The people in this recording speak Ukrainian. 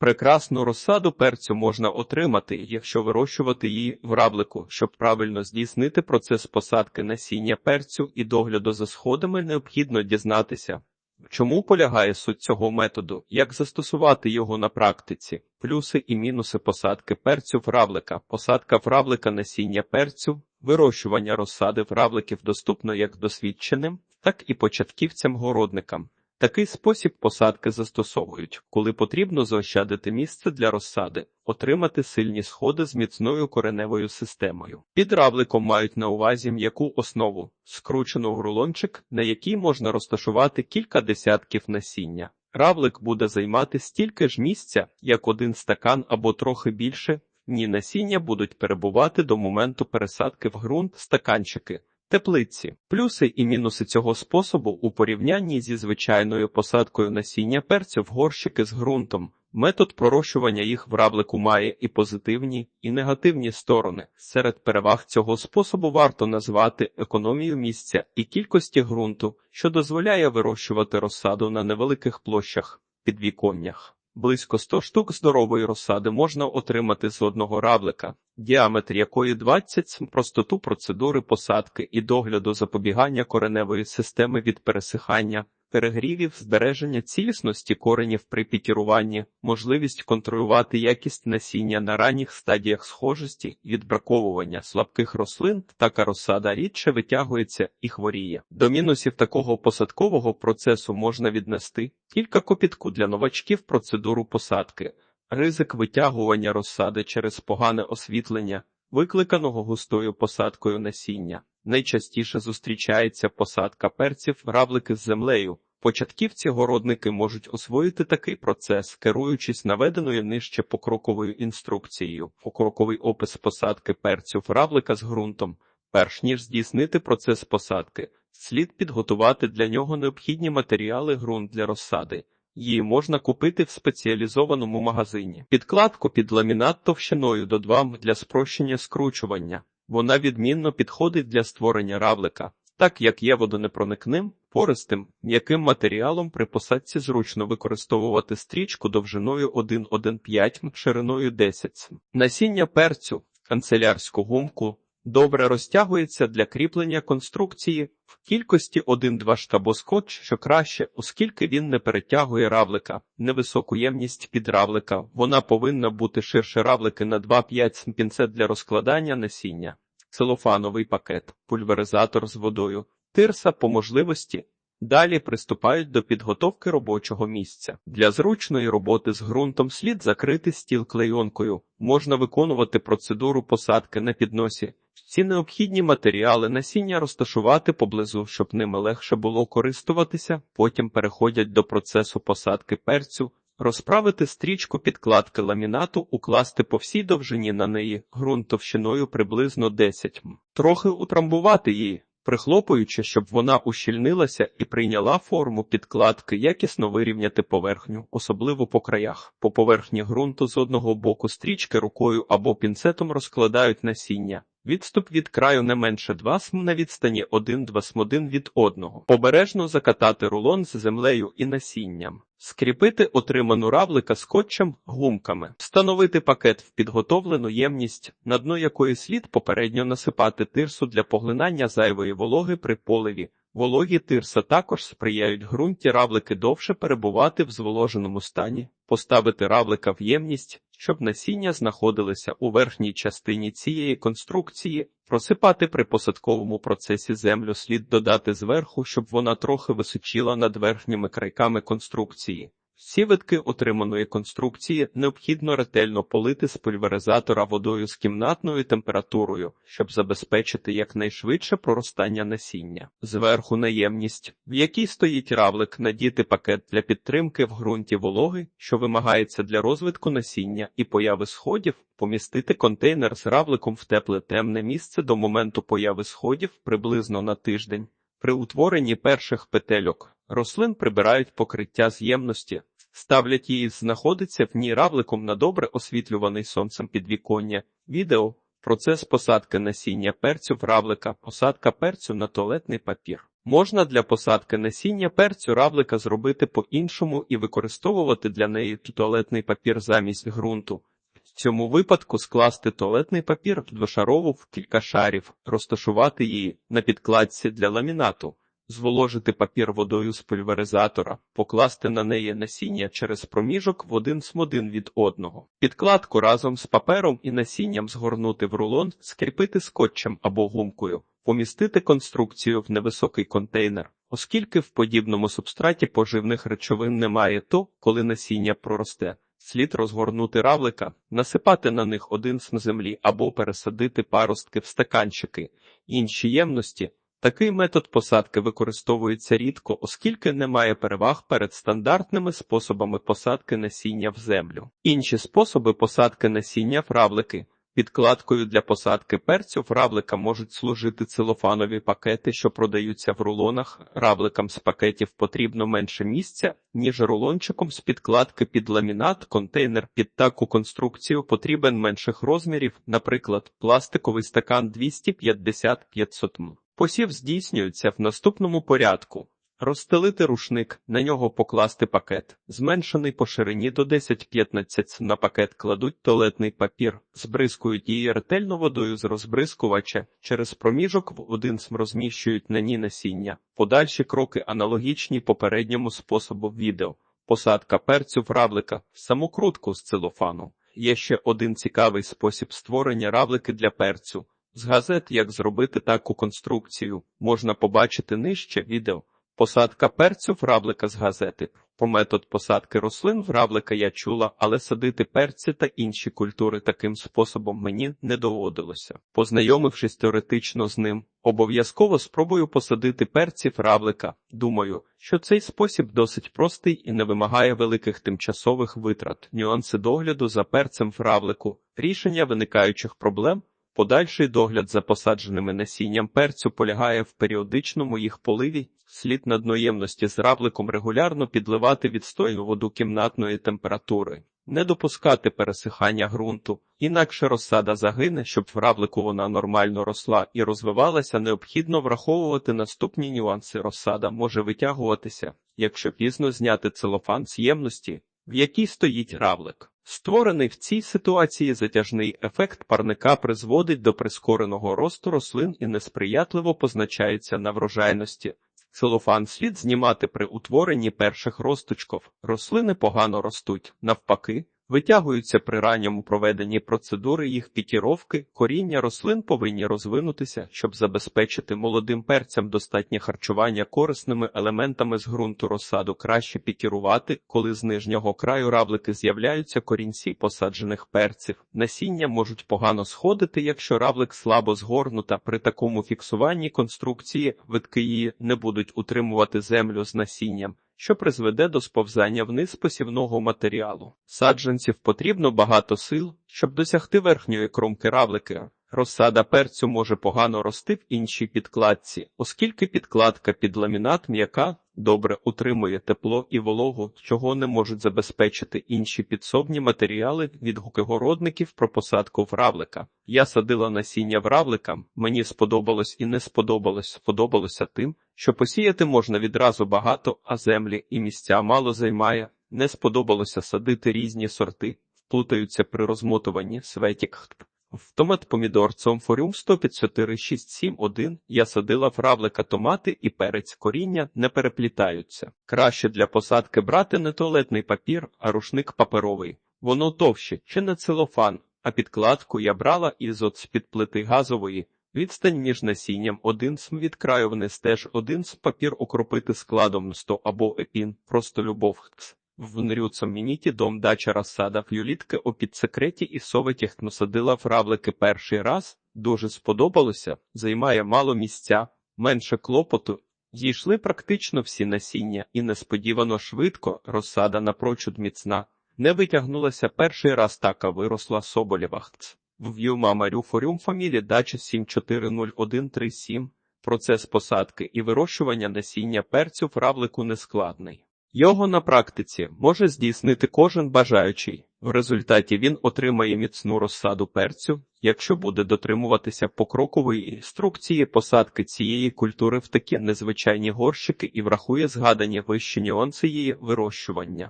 Прекрасну розсаду перцю можна отримати, якщо вирощувати її в раблику. Щоб правильно здійснити процес посадки насіння перцю і догляду за сходами, необхідно дізнатися, чому полягає суть цього методу, як застосувати його на практиці, плюси і мінуси посадки перцю в равлика, посадка в равлика насіння перцю, вирощування розсади в равликів доступно як досвідченим, так і початківцям-городникам. Такий спосіб посадки застосовують, коли потрібно заощадити місце для розсади, отримати сильні сходи з міцною кореневою системою. Під равликом мають на увазі м'яку основу, скручену в рулончик, на якій можна розташувати кілька десятків насіння. Равлик буде займати стільки ж місця, як один стакан або трохи більше. Ні насіння будуть перебувати до моменту пересадки в ґрунт стаканчики. Теплиці, плюси і мінуси цього способу у порівнянні зі звичайною посадкою насіння перцю в горщики з ґрунтом. Метод пророщування їх в раблику має і позитивні, і негативні сторони. Серед переваг цього способу варто назвати економію місця і кількості ґрунту, що дозволяє вирощувати розсаду на невеликих площах підвіконнях. Близько 100 штук здорової розсади можна отримати з одного равлика, діаметр якої 20 см, простоту процедури посадки і догляду запобігання кореневої системи від пересихання, перегрівів, збереження цілісності коренів при пікіруванні, можливість контролювати якість насіння на ранніх стадіях схожості, відбраковування слабких рослин, така розсада рідше витягується і хворіє. До мінусів такого посадкового процесу можна віднести кілька копітку для новачків процедуру посадки, ризик витягування розсади через погане освітлення, викликаного густою посадкою насіння. Найчастіше зустрічається посадка перців равлики з землею. Початківці-городники можуть освоїти такий процес, керуючись наведеною нижче покроковою інструкцією, покроковий опис посадки перцю равлика з ґрунтом. Перш ніж здійснити процес посадки, слід підготувати для нього необхідні матеріали ґрунт для розсади. Її можна купити в спеціалізованому магазині. Підкладку під ламінат товщиною до 2 м для спрощення скручування. Вона відмінно підходить для створення равлика, так як є водонепроникним, пористим, м'яким матеріалом при посадці зручно використовувати стрічку довжиною 1,15 м, шириною 10 см. Насіння перцю, канцелярську гумку, добре розтягується для кріплення конструкції в кількості 1-2 штабо скотч, що краще, оскільки він не перетягує равлика, невисоку ємність під равлика. Вона повинна бути ширше равлики на 2-5 см пінцет для розкладання насіння, целофановий пакет, пульверизатор з водою, тирса по можливості. Далі приступають до підготовки робочого місця. Для зручної роботи з ґрунтом слід закрити стіл клейонкою. Можна виконувати процедуру посадки на підносі. Ці необхідні матеріали насіння розташувати поблизу, щоб ними легше було користуватися. Потім переходять до процесу посадки перцю, розправити стрічку підкладки ламінату, укласти по всій довжині на неї ґрунт товщиною приблизно 10 м. Трохи утрамбувати її прихлопуючи, щоб вона ущільнилася і прийняла форму підкладки, якісно вирівняти поверхню, особливо по краях. По поверхні ґрунту з одного боку стрічки рукою або пінцетом розкладають насіння. Відступ від краю не менше 2 см на відстані 1-2 см від одного. Обережно закатати рулон з землею і насінням. Скріпити отриману равлика скотчем гумками, встановити пакет в підготовлену ємність, на дно якої слід попередньо насипати тирсу для поглинання зайвої вологи при поливі. Вологі тирса також сприяють ґрунті равлики довше перебувати в зволоженому стані, поставити равлика в ємність, щоб насіння знаходилися у верхній частині цієї конструкції, просипати при посадковому процесі землю слід додати зверху, щоб вона трохи височила над верхніми крайками конструкції. Всі витки отриманої конструкції необхідно ретельно полити з пульверизатора водою з кімнатною температурою, щоб забезпечити якнайшвидше проростання насіння. Зверху наємність, в якій стоїть равлик, надіти пакет для підтримки в ґрунті вологи, що вимагається для розвитку насіння і появи сходів, помістити контейнер з равликом в тепле темне місце до моменту появи сходів приблизно на тиждень. При утворенні перших петельок рослин прибирають покриття з'ємності, ставлять її, знаходиться в ній равликом на добре освітлюваний сонцем підвіконня. Відео процес посадки насіння перцю в равлика, посадка перцю на туалетний папір. Можна для посадки насіння перцю равлика зробити по-іншому і використовувати для неї туалетний папір замість ґрунту. В цьому випадку скласти туалетний папір в двошарову в кілька шарів, розташувати її на підкладці для ламінату, зволожити папір водою з пульверизатора, покласти на неї насіння через проміжок в один см один від одного. Підкладку разом з папером і насінням згорнути в рулон, скріпити скотчем або гумкою, помістити конструкцію в невисокий контейнер. Оскільки в подібному субстраті поживних речовин немає, то, коли насіння проросте, слід розгорнути равлика, насипати на них один см землі або пересадити паростки в стаканчики, інші ємності. Такий метод посадки використовується рідко, оскільки немає переваг перед стандартними способами посадки насіння в землю. Інші способи посадки насіння в равлики. Підкладкою для посадки перцю в равлика можуть служити целофанові пакети, що продаються в рулонах. Равликам з пакетів потрібно менше місця, ніж рулончиком з підкладки під ламінат, контейнер під таку конструкцію потрібен менших розмірів, наприклад, пластиковий стакан 250-500 м. Посів здійснюється в наступному порядку. Розстелити рушник, на нього покласти пакет, зменшений по ширині до 10-15 на пакет кладуть туалетний папір, збризкують її ретельно водою з розбризкувача, через проміжок в один см розміщують на ній насіння. Подальші кроки аналогічні попередньому способу відео. Посадка перцю в равлика, самокрутку з целофану. Є ще один цікавий спосіб створення равлики для перцю. З газет як зробити таку конструкцію, можна побачити нижче відео. Посадка перцю в равлика з газети. По метод посадки рослин в равлика я чула, але садити перці та інші культури таким способом мені не доводилося. Познайомившись теоретично з ним, обов'язково спробую посадити перці в равлика. Думаю, що цей спосіб досить простий і не вимагає великих тимчасових витрат, нюанси догляду за перцем в равлику, рішення виникаючих проблем. Подальший догляд за посадженими насінням перцю полягає в періодичному їх поливі, слід на дноємності з равликом регулярно підливати відстойну воду кімнатної температури, не допускати пересихання ґрунту, інакше розсада загине, щоб в равлику вона нормально росла і розвивалася, необхідно враховувати наступні нюанси. Розсада може витягуватися, якщо пізно зняти целофан з ємності, в якій стоїть равлик. Створений в цій ситуації затяжний ефект парника призводить до прискореного росту рослин і несприятливо позначається на врожайності. Целофан слід знімати при утворенні перших росточків. Рослини погано ростуть, навпаки, витягуються при ранньому проведенні процедури їх пікіровки. Коріння рослин повинні розвинутися, щоб забезпечити молодим перцям достатнє харчування корисними елементами з ґрунту розсаду. Краще пікірувати, коли з нижнього краю равлики з'являються корінці посаджених перців. Насіння можуть погано сходити, якщо равлик слабо згорнута. При такому фіксуванні конструкції витки її не будуть утримувати землю з насінням що призведе до сповзання вниз посівного матеріалу. Саджанців потрібно багато сил, щоб досягти верхньої кромки равлики. Розсада перцю може погано рости в іншій підкладці, оскільки підкладка під ламінат м'яка добре утримує тепло і вологу, чого не можуть забезпечити інші підсобні матеріали від гукигородників про посадку вравлика. Я садила насіння вравлика, мені сподобалось і не сподобалось, сподобалося тим, що посіяти можна відразу багато, а землі і місця мало займає. Не сподобалося садити різні сорти, вплутаються при розмотуванні светік. В томат помідор цомфоріум 154,671 я садила в равлика томати і перець коріння не переплітаються. Краще для посадки брати не туалетний папір, а рушник паперовий. Воно товще, чи не целофан, а підкладку я брала із от з-під плити газової. Відстань між насінням один см від краю вниз теж один см папір окропити складом 100 або епін, просто любов. В Нрюцомініті дом дача розсада фюлітки о підсекреті і советіх насадила в равлики перший раз, дуже сподобалося, займає мало місця, менше клопоту. Зійшли практично всі насіння, і несподівано швидко розсада напрочуд міцна. Не витягнулася перший раз така виросла Соболєвахц. В В'юма Марюфоріум фамілі дача 740137. Процес посадки і вирощування насіння перцю в равлику нескладний. Його на практиці може здійснити кожен бажаючий. В результаті він отримає міцну розсаду перцю, якщо буде дотримуватися покрокової інструкції посадки цієї культури в такі незвичайні горщики і врахує згадані вищі нюанси її вирощування.